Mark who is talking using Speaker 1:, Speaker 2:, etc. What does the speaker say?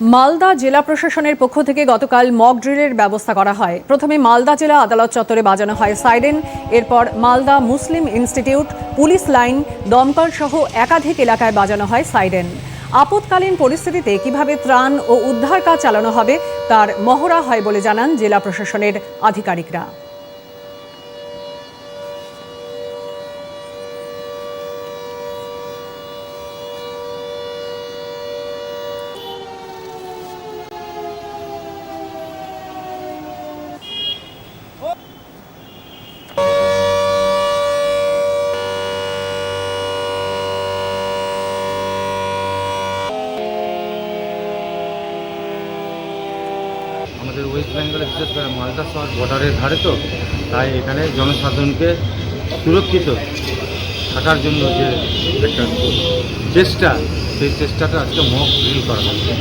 Speaker 1: মালদা জেলা প্রশাসনের পক্ষ থেকে গতকাল মক ড্রিলের ব্যবস্থা করা হয়। প্রথমে মালদা জেলা আদালত চত্বরে বাজানো হয় সাইরেন। এরপর Malda Muslim institute, police line, দমকল সহ একাধিক এলাকায় বাজানো হয় সাইরেন। আপৎকালীন পরিস্থিতিতে কীভাবে ত্রাণ ও উদ্ধার কাজ চালানো হবে, তার মহড়া হয় বলে জানান জেলা প্রশাসনের আধিকারিকরা।
Speaker 2: আমাদের ওয়েস্ট বেঙ্গলে, বিশেষ করে মালদা শহর বর্ডারের ধারে তো, তাই এখানে জনসাধারণকে সুরক্ষিত থাকার জন্য যে একটা চেষ্টা, সেই চেষ্টাটা আজকে মক ড্রিল করা হচ্ছে